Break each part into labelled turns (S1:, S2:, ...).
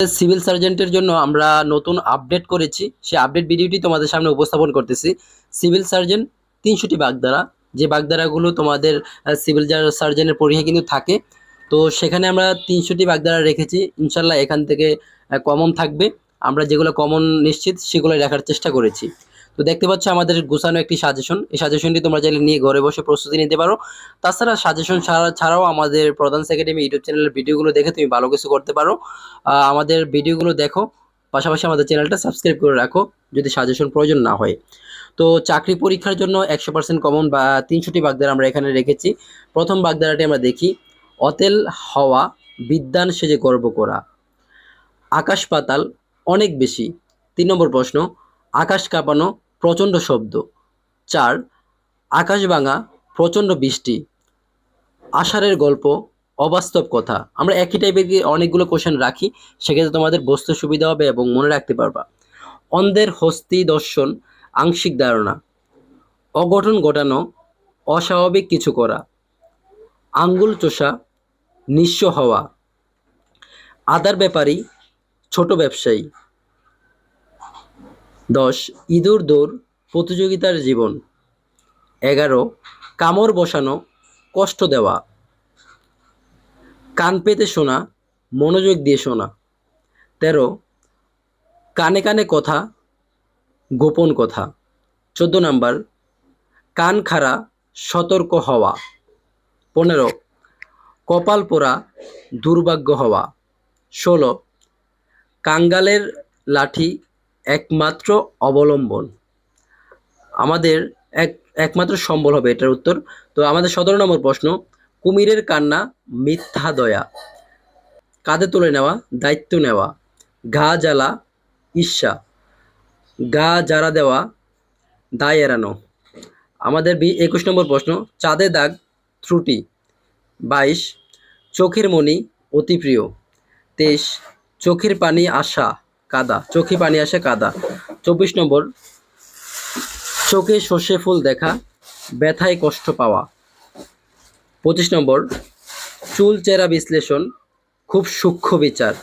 S1: Civil সার্জেন্টের জন্য আমরা নতুন আপডেট করেছি। সেই আপডেট ভিডিওটি তোমাদের সামনে উপস্থাপন করতেছি। সিভিল সার্জন তিনশোটি বাগদারা যে বাগধারাগুলো তোমাদের সিভিল সার্জনের পরীক্ষা কিন্তু থাকে। তো সেখানে আমরা তিনশোটি বাগদারা রেখেছি। ইনশাল্লাহ এখান থেকে কমন থাকবে। আমরা যেগুলো কমন নিশ্চিত সেগুলো রাখার চেষ্টা করেছি। তো দেখতে পাচ্ছ আমাদের গোছানো একটি সাজেশন এই সাজেশনটি তোমরা চাইলে নিয়ে ঘরে বসে প্রস্তুতি নিতে পারো। তাছাড়া সাজেশন ছাড়া ছাড়াও আমাদের প্রধান একাডেমি ইউটিউব চ্যানেলের ভিডিওগুলো দেখে তুমি ভালো কিছু করতে পারো। আমাদের ভিডিওগুলো দেখো, পাশাপাশি আমাদের চ্যানেলটা সাবস্ক্রাইব করে রাখো, যদি সাজেশন প্রয়োজন না হয়। তো চাকরি পরীক্ষার জন্য একশো পার্সেন্ট কমন বা তিনশোটি বাগদারা আমরা এখানে রেখেছি। প্রথম বাগদারাটি আমরা দেখি, অতেল হওয়া বিদ্যান সেজে গর্ব করা। আকাশ পাতাল অনেক বেশি। তিন নম্বর প্রশ্ন, আকাশ কাঁপানো প্রচণ্ড শব্দ। চার, আকাশ ভাঙা, প্রচণ্ড বৃষ্টি। আষাঢ়ের গল্প, অবাস্তব কথা। আমরা একই টাইপের অনেকগুলো কোশ্চেন রাখি, সেক্ষেত্রে তোমাদের বসতে সুবিধা হবে এবং মনে রাখতে পারবা। অন্ধের হস্তি দর্শন, আংশিক ধারণা। অঘটন ঘটানো, অস্বাভাবিক কিছু করা। আঙ্গুল চোষা, নিঃস্ব হওয়া। আদার ব্যাপারী, ছোট ব্যবসায়ী। দশ, ইঁদুর দৌড়, প্রতিযোগিতার জীবন। এগারো, কামড় বসানো, কষ্ট দেওয়া। কান পেতে শোনা, মনোযোগ দিয়ে শোনা। তেরো, কানে কানে কথা, গোপন কথা। চোদ্দ নাম্বার, কান খাড়া, সতর্ক হওয়া। পনেরো, কপাল পোড়া, দুর্ভাগ্য হওয়া। ষোলো, কাঙ্গালের লাঠি একমাত্র অবলম্বন। আমাদের এক, একমাত্র সম্বল হবে এটার উত্তর। তো আমাদের সতেরো নম্বর প্রশ্ন, কুমিরের কান্না মিথ্যা দয়া। কাঁধে তুলে নেওয়া, দায়িত্ব নেওয়া। ঘা জ্বালা, ঈর্ষা। গা জারা দেওয়া, দায় এড়ানো। আমাদের বি, একুশ নম্বর প্রশ্ন, চাঁদে দাগ, ত্রুটি। বাইশ, চোখের মণি অতি প্রিয়। তেইশ, চোখের পানি আসা কাদা, চোখে পানি আসে কাদা। চব্বিশ নম্বর, চোখে সর্ষে ফুল দেখা, ব্যথায় কষ্ট পাওয়া। পঁচিশ নম্বর, চুল চেরা বিশ্লেষণ, খুব সূক্ষ্ম বিচার।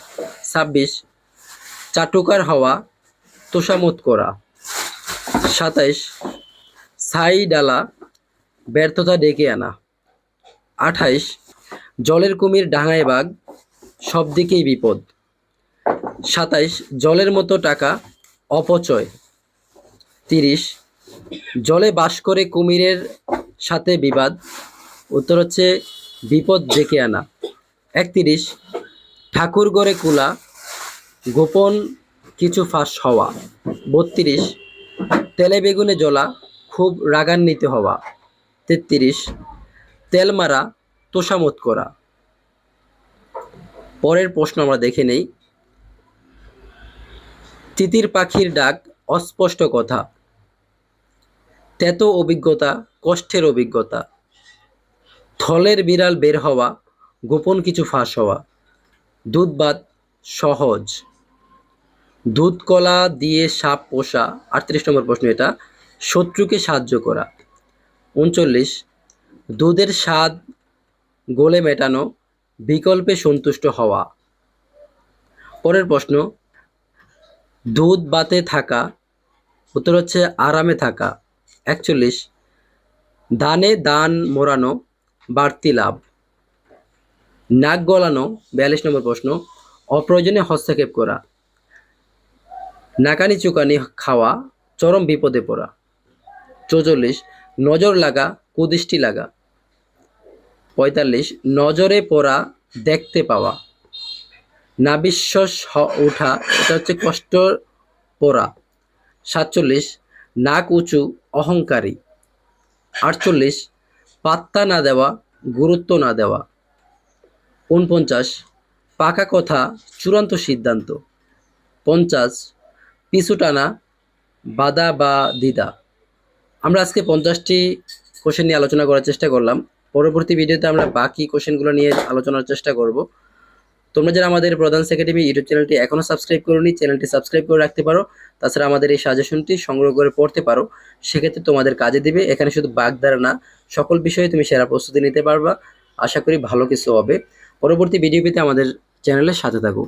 S1: ছাব্বিশ, চাটুকার হওয়া তোষামত করা। সাতাইশ, ছাই ডালা, ব্যর্থতা ডেকে আনা। আঠাইশ, জলের কুমির ডাঙায় বাঘ সব দিকেই বিপদ। সাতাইশ, জলের মতো টাকা, অপচয়, তিরিশ, জলে বাস করে কুমিরের সাথে বিবাদ, উত্তর হচ্ছে বিপদ ডেকে আনা, একত্রিশ, ঠাকুর গড়ে কুলা, গোপন কিছু ফাঁস হওয়া, বত্রিশ, তেলে বেগুনে জ্বলা, খুব রাগান্বিত হওয়া, তেত্রিশ, তেল মারা তোষামত করা। পরের প্রশ্ন আমরা দেখে নেই। তিতির পাখির ডাক অস্পষ্ট কথা। তেত অভিজ্ঞতা, কষ্টের অভিজ্ঞতা। থলের বিড়াল বের হওয়া, গোপন কিছু ফাঁস হওয়া। দুধবাত সহজ। দুধ কলা দিয়ে সাপ পোষা, আটত্রিশ নম্বর প্রশ্ন এটা, শত্রুকে সাহায্য করা। উনচল্লিশ, দুধের স্বাদ গোলে মেটানো, বিকল্পে সন্তুষ্ট হওয়া। পরের প্রশ্ন দুধ বাতে থাকা, উত্তর হচ্ছে আরামে থাকা। একচল্লিশ, দানে দান মোড়ানো, বাড়তি লাভ। নাক গলানো, বিয়াল্লিশ নম্বর প্রশ্ন অপ্রয়োজনে হস্তক্ষেপ করা। নাকানি চুকানি খাওয়া, চরম বিপদে পড়া। চৌচল্লিশ, নজর লাগা, কুদৃষ্টি লাগা। পঁয়তাল্লিশ, নজরে পড়া, দেখতে পাওয়া। নাবিশ্বাস ওঠা এটা হচ্ছে কষ্ট পড়া। সাতচল্লিশ, নাক উঁচু, অহংকারী। আটচল্লিশ, পাত্তা না দেওয়া, গুরুত্ব না দেওয়া। উনপঞ্চাশ পাকা কথা, চূড়ান্ত সিদ্ধান্ত। পঞ্চাশ, পিছু টানা, বাধা বা দ্বিধা। আমরা আজকে পঞ্চাশটি কোশ্চেন নিয়ে আলোচনা করার চেষ্টা করলাম। পরবর্তী ভিডিওতে আমরা বাকি কোশ্চেনগুলো নিয়ে আলোচনার চেষ্টা করব। তোমরা যারা আমাদের প্রধান সেক্রেটারি ইউটিউব চ্যানেলটি এখনও সাবস্ক্রাইব করোনি চ্যানেলটি সাবস্ক্রাইব করে রাখতে পারো। তাছাড়া আমাদের এই সাজেশনটি সংগ্রহ করে পড়তে পারো। সেক্ষেত্রে তোমাদের কাজে দিবে। এখানে শুধু বাগদারা না, সকল বিষয়ে তুমি সেরা প্রস্তুতি নিতে পারবা। আশা করি ভালো কিছু হবে। পরবর্তী ভিডিও পেতে আমাদের চ্যানেলের সাথে থাকো।